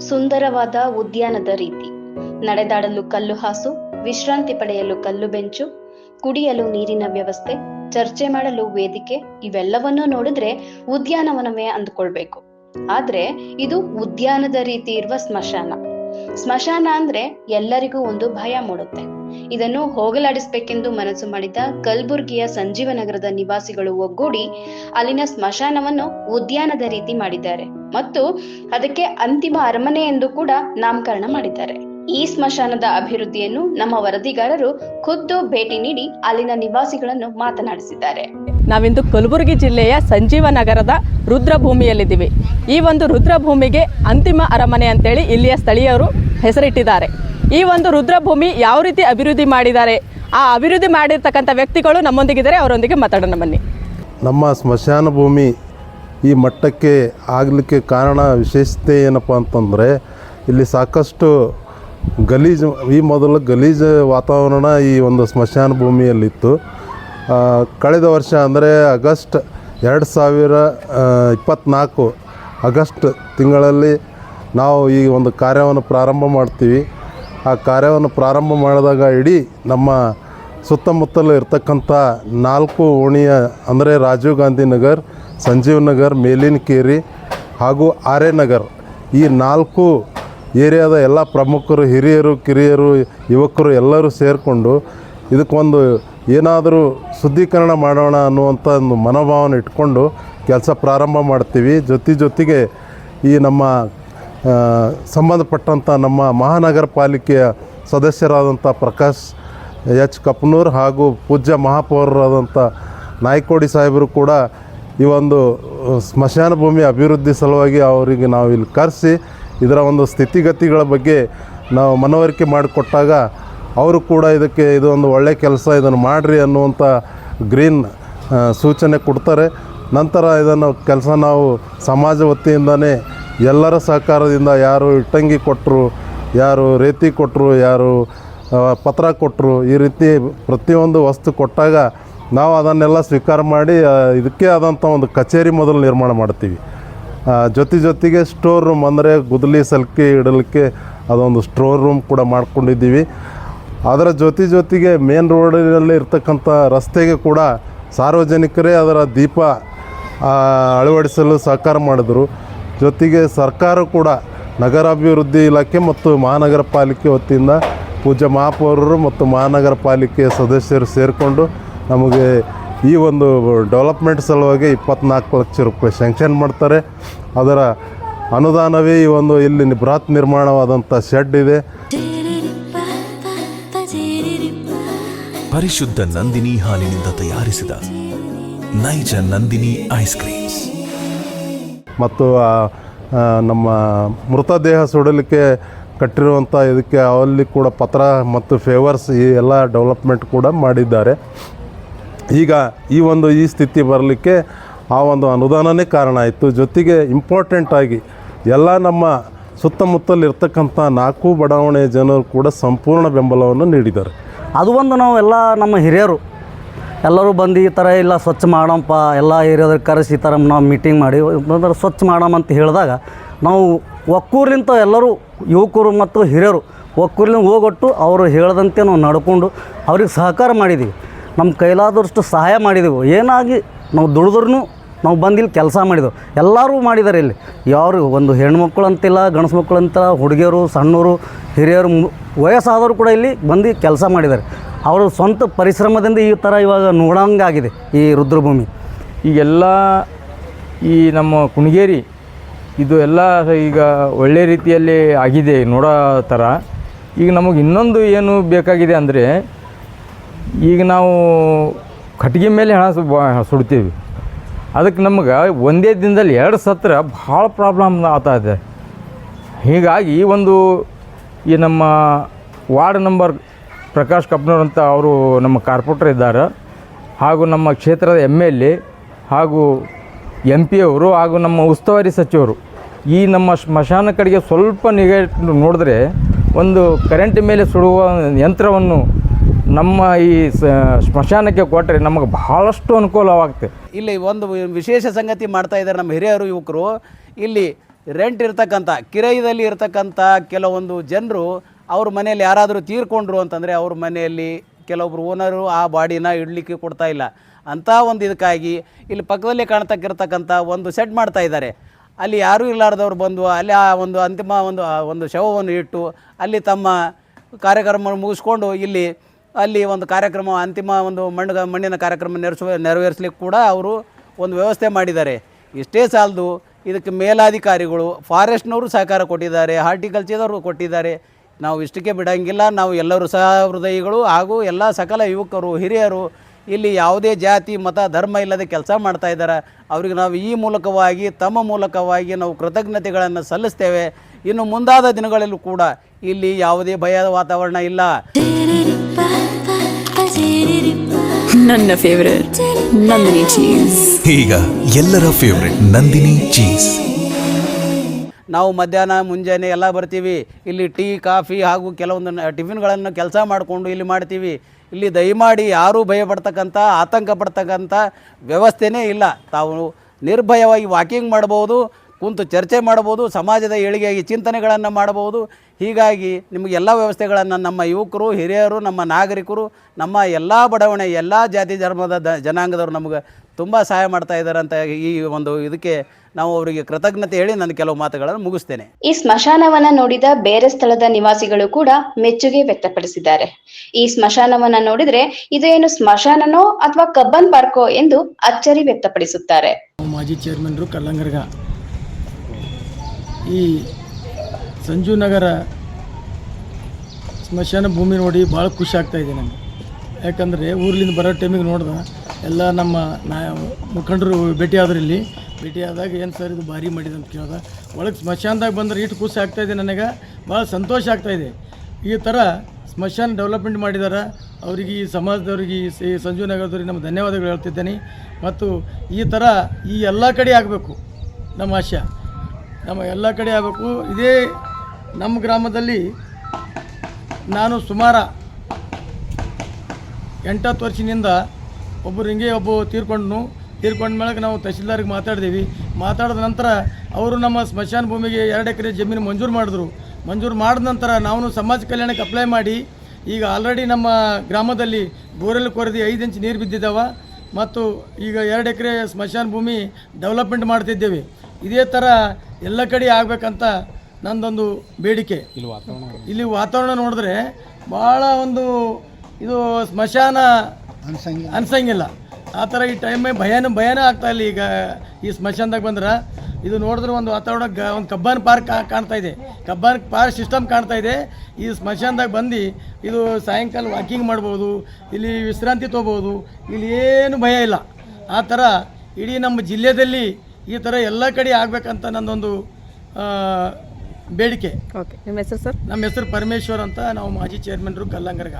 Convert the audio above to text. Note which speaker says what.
Speaker 1: ಸುಂದರವಾದ ಉದ್ಯಾನದ ರೀತಿ. ನಡೆದಾಡಲು ಕಲ್ಲು ಹಾಸು, ವಿಶ್ರಾಂತಿ ಪಡೆಯಲು ಕಲ್ಲು ಬೆಂಚು, ಕುಡಿಯಲು ನೀರಿನ ವ್ಯವಸ್ಥೆ, ಚರ್ಚೆ ಮಾಡಲು ವೇದಿಕೆ, ಇವೆಲ್ಲವನ್ನೂ ನೋಡಿದ್ರೆ ಉದ್ಯಾನವನವೇ ಅಂದ್ಕೊಳ್ಬೇಕು. ಆದ್ರೆ ಇದು ಉದ್ಯಾನದ ರೀತಿ ಇರುವ ಸ್ಮಶಾನ. ಸ್ಮಶಾನ ಅಂದ್ರೆ ಎಲ್ಲರಿಗೂ ಒಂದು ಭಯ ಮೂಡುತ್ತೆ. ಇದನ್ನು ಹೋಗಲಾಡಿಸಬೇಕೆಂದು ಮನಸ್ಸು ಮಾಡಿದ ಕಲ್ಬುರ್ಗಿಯ ಸಂಜೀವನಗರದ ನಿವಾಸಿಗಳು ಒಗ್ಗೂಡಿ ಅಲ್ಲಿನ ಸ್ಮಶಾನವನ್ನು ಉದ್ಯಾನದ ರೀತಿ ಮಾಡಿದ್ದಾರೆ ಮತ್ತು ಅದಕ್ಕೆ ಅಂತಿಮ ಅರಮನೆ ಎಂದು ಕೂಡ ನಾಮಕರಣ ಮಾಡಿದ್ದಾರೆ. ಈ ಸ್ಮಶಾನದ ಅಭಿವೃದ್ಧಿಯನ್ನು ನಮ್ಮ ವರದಿಗಾರರು ಖುದ್ದು ಭೇಟಿ ನೀಡಿ ಅಲ್ಲಿನ ನಿವಾಸಿಗಳನ್ನು ಮಾತನಾಡಿಸಿದ್ದಾರೆ.
Speaker 2: ನಾವಿಂದು ಕಲಬುರಗಿ ಜಿಲ್ಲೆಯ ಸಂಜೀವನಗರದ ರುದ್ರಭೂಮಿಯಲ್ಲಿದ್ದೀವಿ. ಈ ಒಂದು ರುದ್ರಭೂಮಿಗೆ ಅಂತಿಮ ಅರಮನೆ ಅಂತೇಳಿ ಇಲ್ಲಿಯ ಸ್ಥಳೀಯರು ಹೆಸರಿಟ್ಟಿದ್ದಾರೆ. ಈ ಒಂದು ರುದ್ರಭೂಮಿ ಯಾವ ರೀತಿ ಅಭಿವೃದ್ಧಿ ಮಾಡಿದ್ದಾರೆ? ಆ ಅಭಿವೃದ್ಧಿ ಮಾಡಿರ್ತಕ್ಕಂಥ ವ್ಯಕ್ತಿಗಳು ನಮ್ಮೊಂದಿಗಿದ್ದಾರೆ, ಅವರೊಂದಿಗೆ ಮಾತಾಡೋಣ ಬನ್ನಿ.
Speaker 3: ನಮ್ಮ ಸ್ಮಶಾನ ಭೂಮಿ ಈ ಮಟ್ಟಕ್ಕೆ ಆಗಲಿಕ್ಕೆ ಕಾರಣ, ವಿಶೇಷತೆ ಏನಪ್ಪ ಅಂತಂದರೆ, ಇಲ್ಲಿ ಸಾಕಷ್ಟು ಗಲೀಜು, ಈ ಮೊದಲು ಗಲೀಜು ವಾತಾವರಣ ಈ ಒಂದು ಸ್ಮಶಾನ ಭೂಮಿಯಲ್ಲಿತ್ತು. ಕಳೆದ ವರ್ಷ ಅಂದರೆ ಆಗಸ್ಟ್ ಎರಡು ಸಾವಿರ ಇಪ್ಪತ್ತ್ನಾಲ್ಕು ಆಗಸ್ಟ್ ತಿಂಗಳಲ್ಲಿ ನಾವು ಈ ಒಂದು ಕಾರ್ಯವನ್ನು ಪ್ರಾರಂಭ ಮಾಡ್ತೀವಿ. ಆ ಕಾರ್ಯವನ್ನು ಪ್ರಾರಂಭ ಮಾಡಿದಾಗ ಇಡೀ ನಮ್ಮ ಸುತ್ತಮುತ್ತಲು ಇರ್ತಕ್ಕಂಥ ನಾಲ್ಕು ಓಣಿಯ, ಅಂದರೆ ರಾಜೀವ್ ಗಾಂಧಿ ನಗರ್, ಸಂಜೀವ್ ನಗರ್, ಮೇಲಿನ ಕೇರಿ ಹಾಗೂ ಆರ್ಯ ನಗರ್. ಈ ನಾಲ್ಕು ಏರಿಯಾದ ಎಲ್ಲ ಪ್ರಮುಖರು, ಹಿರಿಯರು, ಕಿರಿಯರು, ಯುವಕರು ಎಲ್ಲರೂ ಸೇರಿಕೊಂಡು ಇದಕ್ಕೊಂದು ಏನಾದರೂ ಶುದ್ಧೀಕರಣ ಮಾಡೋಣ ಅನ್ನುವಂಥ ಒಂದು ಮನೋಭಾವನೆ ಇಟ್ಕೊಂಡು ಕೆಲಸ ಪ್ರಾರಂಭ ಮಾಡ್ತೀವಿ. ಜೊತೆ ಜೊತೆಗೆ ಈ ನಮ್ಮ ಸಂಬಂಧಪಟ್ಟಂಥ ನಮ್ಮ ಮಹಾನಗರ ಪಾಲಿಕೆಯ ಸದಸ್ಯರಾದಂಥ ಪ್ರಕಾಶ್ ಎಚ್ ಕಪ್ನೂರ್ ಹಾಗೂ ಪೂಜ್ಯ ಮಹಾಪೌರರಾದಂಥ ನಾಯ್ಕೋಡಿ ಸಾಹೇಬರು ಕೂಡ ಈ ಒಂದು ಸ್ಮಶಾನ ಭೂಮಿ ಅಭಿವೃದ್ಧಿ ಸಲುವಾಗಿ ಅವರಿಗೆ ನಾವು ಇಲ್ಲಿ ಕರೆಸಿ, ಇದರ ಒಂದು ಸ್ಥಿತಿಗತಿಗಳ ಬಗ್ಗೆ ನಾವು ಮನವರಿಕೆ ಮಾಡಿಕೊಟ್ಟಾಗ ಅವರು ಕೂಡ ಇದಕ್ಕೆ ಇದೊಂದು ಒಳ್ಳೆಯ ಕೆಲಸ, ಇದನ್ನು ಮಾಡಿರಿ ಅನ್ನುವಂಥ ಗ್ರೀನ್ ಸೂಚನೆ ಕೊಡ್ತಾರೆ. ನಂತರ ಇದನ್ನು ಕೆಲಸ ನಾವು ಸಮಾಜ ವತಿಯಿಂದನೇ ಎಲ್ಲರ ಸಹಕಾರದಿಂದ ಯಾರು ಇಟ್ಟಂಗಿ ಕೊಟ್ಟರು ಯಾರು ರೇತಿ ಕೊಟ್ಟರು ಯಾರು ಪತ್ರ ಕೊಟ್ಟರು ಈ ರೀತಿ ಪ್ರತಿಯೊಂದು ವಸ್ತು ಕೊಟ್ಟಾಗ ನಾವು ಅದನ್ನೆಲ್ಲ ಸ್ವೀಕಾರ ಮಾಡಿ ಇದಕ್ಕೆ ಆದಂಥ ಒಂದು ಕಚೇರಿ ಮೊದಲು ನಿರ್ಮಾಣ ಮಾಡ್ತೀವಿ. ಜೊತೆ ಜೊತೆಗೆ ಸ್ಟೋರ್ ರೂಮ್ ಅಂದರೆ ಗುದಲಿ ಸಲ್ಕಿ ಇಡಲಿಕ್ಕೆ ಅದೊಂದು ಸ್ಟೋರ್ ರೂಮ್ ಕೂಡ ಮಾಡ್ಕೊಂಡಿದ್ದೀವಿ. ಅದರ ಜೊತೆ ಜೊತೆಗೆ ಮೇನ್ ರೋಡಿನಲ್ಲಿ ಇರ್ತಕ್ಕಂಥ ರಸ್ತೆಗೆ ಕೂಡ ಸಾರ್ವಜನಿಕರೇ ಅದರ ದೀಪ ಅಳವಡಿಸಲು ಸಹಕಾರ ಮಾಡಿದರು. ಜೊತೆಗೆ ಸರ್ಕಾರ ಕೂಡ ನಗರಾಭಿವೃದ್ಧಿ ಇಲಾಖೆ ಮತ್ತು ಮಹಾನಗರ ಪಾಲಿಕೆ ವತಿಯಿಂದ ಪೂಜ್ಯ ಮಹಾಪೌರರು ಮತ್ತು ಮಹಾನಗರ ಪಾಲಿಕೆಯ ಸದಸ್ಯರು ಸೇರಿಕೊಂಡು ನಮಗೆ ಈ ಒಂದು ಡೆವಲಪ್ಮೆಂಟ್ ಸಲುವಾಗಿ ಇಪ್ಪತ್ನಾಲ್ಕು ಲಕ್ಷ ರೂಪಾಯಿ ಸ್ಯಾಂಕ್ಷನ್ ಮಾಡ್ತಾರೆ. ಅದರ ಅನುದಾನವೇ ಈ ಒಂದು ಇಲ್ಲಿ ಬೃಹತ್ ನಿರ್ಮಾಣವಾದಂಥ ಶೆಡ್ ಇದೆ.
Speaker 4: ಪರಿಶುದ್ಧ ನಂದಿನಿ ಹಾಲಿನಿಂದ ತಯಾರಿಸಿದ ನೈಜ ನಂದಿನಿ ಐಸ್ ಕ್ರೀಮ್ಸ್
Speaker 3: ಮತ್ತು ನಮ್ಮ ಮೃತದೇಹ ಸುಡಲಿಕ್ಕೆ ಕಟ್ಟಿರುವಂಥ ಇದಕ್ಕೆ ಅಲ್ಲಿ ಕೂಡ ಪತ್ರ ಮತ್ತು ಫೇವರ್ಸ್ ಈ ಎಲ್ಲ ಡೆವಲಪ್ಮೆಂಟ್ ಕೂಡ ಮಾಡಿದ್ದಾರೆ. ಈಗ ಈ ಒಂದು, ಈ ಸ್ಥಿತಿ ಬರಲಿಕ್ಕೆ ಆ ಒಂದು ಅನುದಾನನೇ ಕಾರಣ ಆಯಿತು. ಜೊತೆಗೆ ಇಂಪಾರ್ಟೆಂಟ್ ಆಗಿ ಎಲ್ಲ ನಮ್ಮ ಸುತ್ತಮುತ್ತಲಿರ್ತಕ್ಕಂಥ ನಾಲ್ಕು ಬಡಾವಣೆಯ ಜನರು ಕೂಡ ಸಂಪೂರ್ಣ ಬೆಂಬಲವನ್ನು ನೀಡಿದ್ದಾರೆ.
Speaker 5: ಅದು ಒಂದು ನಾವು ಎಲ್ಲ ನಮ್ಮ ಹಿರಿಯರು ಎಲ್ಲರೂ ಬಂದು ಈ ಥರ ಇಲ್ಲ, ಸ್ವಚ್ಛ ಮಾಡಂಪ, ಎಲ್ಲ ಏರಿಯಾದಾಗ ಕರೆಸಿ ಈ ಥರ ನಾವು ಮೀಟಿಂಗ್ ಮಾಡಿ ಅಂದ್ರೆ ಸ್ವಚ್ಛ ಮಾಡಮ್ ಅಂತ ಹೇಳಿದಾಗ ನಾವು ಒಕ್ಕೂರ್ಲಿಂತ ಎಲ್ಲರೂ ಯುವಕರು ಮತ್ತು ಹಿರಿಯರು ಒಕ್ಕೂರ್ಲಿಂದ ಹೋಗೊಟ್ಟು ಅವರು ಹೇಳ್ದಂತೆ ನಾವು ನಡ್ಕೊಂಡು ಅವ್ರಿಗೆ ಸಹಕಾರ ಮಾಡಿದ್ದೀವಿ ನಮ್ಮ ಕೈಲಾದಷ್ಟು ಸಹಾಯ ಮಾಡಿದೆವು. ಏನಾಗಿ ನಾವು ದುಡಿದ್ರೂ ನಾವು ಬಂದು ಇಲ್ಲಿ ಕೆಲಸ ಮಾಡಿದೆವು. ಎಲ್ಲರೂ ಮಾಡಿದ್ದಾರೆ ಇಲ್ಲಿ. ಯಾರು ಒಂದು ಹೆಣ್ಮಕ್ಳು ಅಂತಿಲ್ಲ, ಗಂಡಸು ಮಕ್ಕಳು ಅಂತಿಲ್ಲ, ಹುಡುಗಿಯರು ಸಣ್ಣವರು ಹಿರಿಯರು ವಯಸ್ಸಾದವರು ಕೂಡ ಇಲ್ಲಿ ಬಂದು ಕೆಲಸ ಮಾಡಿದ್ದಾರೆ. ಅವರು ಸ್ವಂತ ಪರಿಶ್ರಮದಿಂದ ಈ ಥರ ಇವಾಗ ನೋಡೋಂಗಾಗಿದೆ ಈ ರುದ್ರಭೂಮಿ.
Speaker 6: ಈಗೆಲ್ಲ ಈ ನಮ್ಮ ಕುಣಗೇರಿ ಇದು ಎಲ್ಲ ಈಗ ಒಳ್ಳೆ ರೀತಿಯಲ್ಲಿ ಆಗಿದೆ ನೋಡೋ ಥರ. ಈಗ ನಮಗೆ ಇನ್ನೊಂದು ಏನು ಬೇಕಾಗಿದೆ ಅಂದರೆ ಈಗ ನಾವು ಕಟ್ಟಿಗೆ ಮೇಲೆ ಹಣ ಸುಡ್ತೀವಿ. ಅದಕ್ಕೆ ನಮ್ಗೆ ಒಂದೇ ದಿನದಲ್ಲಿ ಎರಡು ಸತ್ರ ಭಾಳ ಪ್ರಾಬ್ಲಮ್ ಆಗ್ತಾ ಇದೆ. ಹೀಗಾಗಿ ಒಂದು ಈ ನಮ್ಮ ವಾರ್ಡ್ ನಂಬರ್ ಪ್ರಕಾಶ್ ಕಪ್ನೂರ್ ಅಂತ ಅವರು ನಮ್ಮ ಕಾರ್ಪೊರೇಟರ್ ಇದ್ದಾರೆ. ಹಾಗೂ ನಮ್ಮ ಕ್ಷೇತ್ರದ ಎಂ ಎಲ್ ಎ ಹಾಗೂ ಎಂ ಪಿ ಅವರು ಹಾಗೂ ನಮ್ಮ ಉಸ್ತುವಾರಿ ಸಚಿವರು. ಈ ನಮ್ಮ ಸ್ಮಶಾನ ಕಡೆಗೆ ಸ್ವಲ್ಪ ನಿಗಾ ನೋಡಿದ್ರೆ ಒಂದು ಕರೆಂಟ್ ಮೇಲೆ ಸುಡುವ ಯಂತ್ರವನ್ನು ನಮ್ಮ ಈ ಸ್ಮಶಾನಕ್ಕೆ ಕೊಟ್ಟರೆ ನಮಗೆ ಬಹಳಷ್ಟು ಅನುಕೂಲವಾಗುತ್ತೆ.
Speaker 7: ಇಲ್ಲಿ ಒಂದು ವಿಶೇಷ ಸಂಗತಿ ಮಾಡ್ತಾ ಇದ್ದಾರೆ ನಮ್ಮ ಹಿರಿಯರು ಯುವಕರು. ಇಲ್ಲಿ ರೆಂಟ್ ಇರ್ತಕ್ಕಂಥ, ಕಿರಾಯದಲ್ಲಿ ಇರ್ತಕ್ಕಂಥ ಕೆಲವೊಂದು ಜನರು ಅವ್ರ ಮನೆಯಲ್ಲಿ ಯಾರಾದರೂ ತೀರ್ಕೊಂಡ್ರು ಅಂತಂದರೆ ಅವ್ರ ಮನೆಯಲ್ಲಿ ಕೆಲವೊಬ್ರು ಓನರು ಆ ಬಾಡಿನ ಇಡಲಿಕ್ಕೆ ಕೊಡ್ತಾ ಇಲ್ಲ. ಅಂಥ ಒಂದು ಇದಕ್ಕಾಗಿ ಇಲ್ಲಿ ಪಕ್ಕದಲ್ಲಿ ಕಾಣ್ತಕ್ಕಿರ್ತಕ್ಕಂಥ ಒಂದು ಸೆಟ್ ಮಾಡ್ತಾ ಇದ್ದಾರೆ. ಅಲ್ಲಿ ಯಾರೂ ಇರಲಾರ್ದವ್ರು ಬಂದು ಅಲ್ಲಿ ಆ ಒಂದು ಅಂತಿಮ ಒಂದು ಒಂದು ಶವವನ್ನು ಇಟ್ಟು ಅಲ್ಲಿ ತಮ್ಮ ಕಾರ್ಯಕ್ರಮ ಮುಗಿಸ್ಕೊಂಡು ಇಲ್ಲಿ, ಅಲ್ಲಿ ಒಂದು ಕಾರ್ಯಕ್ರಮ, ಅಂತಿಮ ಒಂದು ಮಣ್ಣು ಮಣ್ಣಿನ ಕಾರ್ಯಕ್ರಮ ನೆರವೇರಿಸುವ ನೆರವೇರಿಸ್ಲಿಕ್ಕೆ ಕೂಡ ಅವರು ಒಂದು ವ್ಯವಸ್ಥೆ ಮಾಡಿದ್ದಾರೆ. ಇಷ್ಟೇ ಸಾಲದು, ಇದಕ್ಕೆ ಮೇಲಾಧಿಕಾರಿಗಳು ಫಾರೆಸ್ಟ್ನವರು ಸಹಕಾರ ಕೊಟ್ಟಿದ್ದಾರೆ ಹಾರ್ಟಿಕಲ್ಚರ್ದವರು ಕೊಟ್ಟಿದ್ದಾರೆ. ನಾವು ಇಷ್ಟಕ್ಕೆ ಬಿಡೋಂಗಿಲ್ಲ. ನಾವು ಎಲ್ಲರೂ ಸಹ ಹೃದಯಿಗಳು ಹಾಗೂ ಎಲ್ಲ ಸಕಲ ಯುವಕರು ಹಿರಿಯರು ಇಲ್ಲಿ ಯಾವುದೇ ಜಾತಿ ಮತ ಧರ್ಮ ಇಲ್ಲದೆ ಕೆಲಸ ಮಾಡ್ತಾ ಇದ್ದಾರೆ. ಅವರಿಗೆ ನಾವು ಈ ಮೂಲಕವಾಗಿ ತಮ್ಮ ಮೂಲಕವಾಗಿ ನಾವು ಕೃತಜ್ಞತೆಗಳನ್ನು ಸಲ್ಲಿಸ್ತೇವೆ. ಇನ್ನು ಮುಂದಾದ ದಿನಗಳಲ್ಲೂ ಕೂಡ ಇಲ್ಲಿ ಯಾವುದೇ ಭಯದ ವಾತಾವರಣ ಇಲ್ಲ.
Speaker 8: ನನ್ನ ಫೇವರೇಟ್ ನಂದಿನಿ ಚೀಸ್
Speaker 4: ಈಗ ಎಲ್ಲರ ಫೇವರೆಟ್ ನಂದಿನಿ ಚೀಸ್
Speaker 7: ನಾವು ಮಧ್ಯಾಹ್ನ, ಮುಂಜಾನೆ ಎಲ್ಲ ಬರ್ತೀವಿ. ಇಲ್ಲಿ ಟೀ, ಕಾಫಿ ಹಾಗೂ ಕೆಲವೊಂದು ಟಿಫಿನ್ಗಳನ್ನು ಕೆಲಸ ಮಾಡಿಕೊಂಡು ಇಲ್ಲಿ ಮಾಡ್ತೀವಿ. ಇಲ್ಲಿ ದಯಮಾಡಿ ಯಾರೂ ಭಯ ಪಡ್ತಕ್ಕಂಥ ಆತಂಕ ಪಡ್ತಕ್ಕಂಥ ವ್ಯವಸ್ಥೆನೇ ಇಲ್ಲ. ತಾವು ನಿರ್ಭಯವಾಗಿ ವಾಕಿಂಗ್ ಮಾಡ್ಬೋದು. ಕುಂತು ಚರ್ಚೆ ಮಾಡ್ಬೋದು ಸಮಾಜದ ಏಳಿಗೆಯಾಗಿ ಚಿಂತನೆಗಳನ್ನು ಮಾಡಬಹುದು. ಹೀಗಾಗಿ ನಿಮಗೆ ಎಲ್ಲ ವ್ಯವಸ್ಥೆಗಳನ್ನು ನಮ್ಮ ಯುವಕರು ಹಿರಿಯರು ನಮ್ಮ ನಾಗರಿಕರು ನಮ್ಮ ಎಲ್ಲ ಬಡಾವಣೆ ಎಲ್ಲ ಜಾತಿ ಧರ್ಮದ ದ- ಜನಾಂಗದವರು ನಮಗೆ ತುಂಬ ಸಹಾಯ ಮಾಡ್ತಾ ಇದ್ದಾರೆ ಅಂತ ಈ ಒಂದು ಇದಕ್ಕೆ ನಾವು ಅವರಿಗೆ ಕೃತಜ್ಞತೆ ಹೇಳಿ ನಾನು ಕೆಲವು ಮಾತುಗಳನ್ನು ಮುಗಿಸ್ತೇನೆ.
Speaker 1: ಈ ಸ್ಮಶಾನವನ್ನ ನೋಡಿದ ಬೇರೆ ಸ್ಥಳದ ನಿವಾಸಿಗಳು ಕೂಡ ಮೆಚ್ಚುಗೆ ವ್ಯಕ್ತಪಡಿಸಿದ್ದಾರೆ. ಈ ಸ್ಮಶಾನವನ್ನ ನೋಡಿದ್ರೆ ಇದು ಏನು ಸ್ಮಶಾನನೋ ಅಥವಾ ಕಬ್ಬನ್ ಪಾರ್ಕೋ ಎಂದು ಅಚ್ಚರಿ ವ್ಯಕ್ತಪಡಿಸುತ್ತಾರೆ.
Speaker 9: ಮಾಜಿ ಚೇರ್ಮನ್ರು ಕಲ್ಲಂಗರ್ಗ. ಈ ಸಂಜು ನಗರ ಸ್ಮಶಾನ ಭೂಮಿ ನೋಡಿ ಭಾಳ ಖುಷಿ ಆಗ್ತಾ ಇದೆ ನನಗೆ ಯಾಕಂದರೆ ಊರ್ಲಿಂದ ಬರೋ ಟೈಮಿಗೆ ನೋಡ್ದೆ, ಎಲ್ಲ ನಮ್ಮ ನಾ ಮುಖಂಡರು ಭೇಟಿಯಾದ್ರು ಇಲ್ಲಿ. ಭೇಟಿಯಾದಾಗ ಏನು ಸರ್ ಇದು ಭಾರಿ ಮಾಡಿದೆ ಅಂತ ಕೇಳ್ದ, ಒಳಗೆ ಸ್ಮಶಾನದಾಗ ಬಂದ್ರೆ ಇಷ್ಟು ಖುಷಿ ಆಗ್ತಾ ಇದೆ ನನಗೆ, ಭಾಳ ಸಂತೋಷ ಆಗ್ತಾ ಇದೆ. ಈ ಥರ ಸ್ಮಶಾನ ಡೆವಲಪ್ಮೆಂಟ್ ಮಾಡಿದ್ದಾರೆ ಅವರಿಗೆ ಈ ಸಮಾಜದವ್ರಿಗೆ ಈ ಸಂಜು ನಗರದವ್ರಿಗೆ ನಮ್ಮ ಧನ್ಯವಾದಗಳು ಹೇಳ್ತಿದ್ದೇನೆ. ಮತ್ತು ಈ ಥರ ಈ ಎಲ್ಲ ಕಡೆ ಆಗಬೇಕು, ನಮ್ಮ ಆಶಯ. ನಮ್ಮ ಎಲ್ಲ ಕಡೆ ಆಗಬೇಕು. ಇದೇ ನಮ್ಮ ಗ್ರಾಮದಲ್ಲಿ ನಾನು ಸುಮಾರು ಎಂಟತ್ತು ವರ್ಷದಿಂದ ಒಬ್ಬರು ಹಿಂಗೆ ಒಬ್ಬ ತೀರ್ಕೊಂಡ್ನು. ತೀರ್ಕೊಂಡ ಮೇಲೆ ನಾವು ತಹಸೀಲ್ದಾರಿಗೆ ಮಾತಾಡಿದ್ದೀವಿ ಮಾತಾಡಿದ ನಂತರ ಅವರು ನಮ್ಮ ಸ್ಮಶಾನ ಭೂಮಿಗೆ ಎರಡು ಎಕರೆ ಜಮೀನು ಮಂಜೂರು ಮಾಡಿದ್ರು. ಮಂಜೂರು ಮಾಡಿದ ನಂತರ ನಾವು ಸಮಾಜ ಕಲ್ಯಾಣಕ್ಕೆ ಅಪ್ಲೈ ಮಾಡಿ, ಈಗ ಆಲ್ರೆಡಿ ನಮ್ಮ ಗ್ರಾಮದಲ್ಲಿ ಬೋರೆಲ್ ಕೊರದಿ ಐದು ಇಂಚ್ ನೀರು ಬಿದ್ದಿದ್ದಾವೆ ಮತ್ತು ಈಗ ಎರಡು ಎಕರೆ ಸ್ಮಶಾನ ಭೂಮಿ ಡೆವಲಪ್ಮೆಂಟ್ ಮಾಡ್ತಿದ್ದೇವೆ. ಇದೇ ಥರ ಎಲ್ಲ ಕಡೆ ಆಗಬೇಕಂತ ನಂದೊಂದು ಬೇಡಿಕೆ. ಇಲ್ಲಿ ವಾತಾವರಣ ಇಲ್ಲಿ ವಾತಾವರಣ ನೋಡಿದ್ರೆ ಭಾಳ ಒಂದು ಇದು ಸ್ಮಶಾನ ಅನ್ಸಂಗಿಲ್ಲ. ಆ ಥರ ಈ ಟೈಮ್ ಭಯನ ಭಯನೇ ಆಗ್ತಾ ಇಲ್ಲ ಈಗ ಈ ಸ್ಮಶಾನದಾಗ ಬಂದ್ರೆ. ಇದು ನೋಡಿದ್ರೆ ಒಂದು ವಾತಾವರಣ ಗ ಒಂದು ಕಬ್ಬನ್ ಪಾರ್ಕ್ ಕಾಣ್ತಾ ಇದೆ. ಕಬ್ಬನ್ ಪಾರ್ಕ್ ಸಿಸ್ಟಮ್ ಕಾಣ್ತಾ ಇದೆ. ಈ ಸ್ಮಶಾನದಾಗ ಬಂದು ಇದು ಸಾಯಂಕಾಲ ವಾಕಿಂಗ್ ಮಾಡ್ಬೋದು ಇಲ್ಲಿ ವಿಶ್ರಾಂತಿ ತೊಗೋಬೋದು ಇಲ್ಲಿ ಏನು ಭಯ ಇಲ್ಲ. ಆ ಥರ ಇಡೀ ನಮ್ಮ ಜಿಲ್ಲೆಯಲ್ಲಿ ಈ ಥರ ಎಲ್ಲ ಕಡೆ ಆಗಬೇಕಂತ ನನ್ನೊಂದು ಬೇಡಿಕೆ.
Speaker 2: ಓಕೆ ನಿಮ್ಮ ಹೆಸರು ಸರ್
Speaker 9: ನಮ್ಮ ಹೆಸರು ಪರಮೇಶ್ವರ್ ಅಂತ ನಾವು ಮಾಜಿ ಚೇರ್ಮನ್ರು ಕಲ್ಲಂಗರ್ಗ.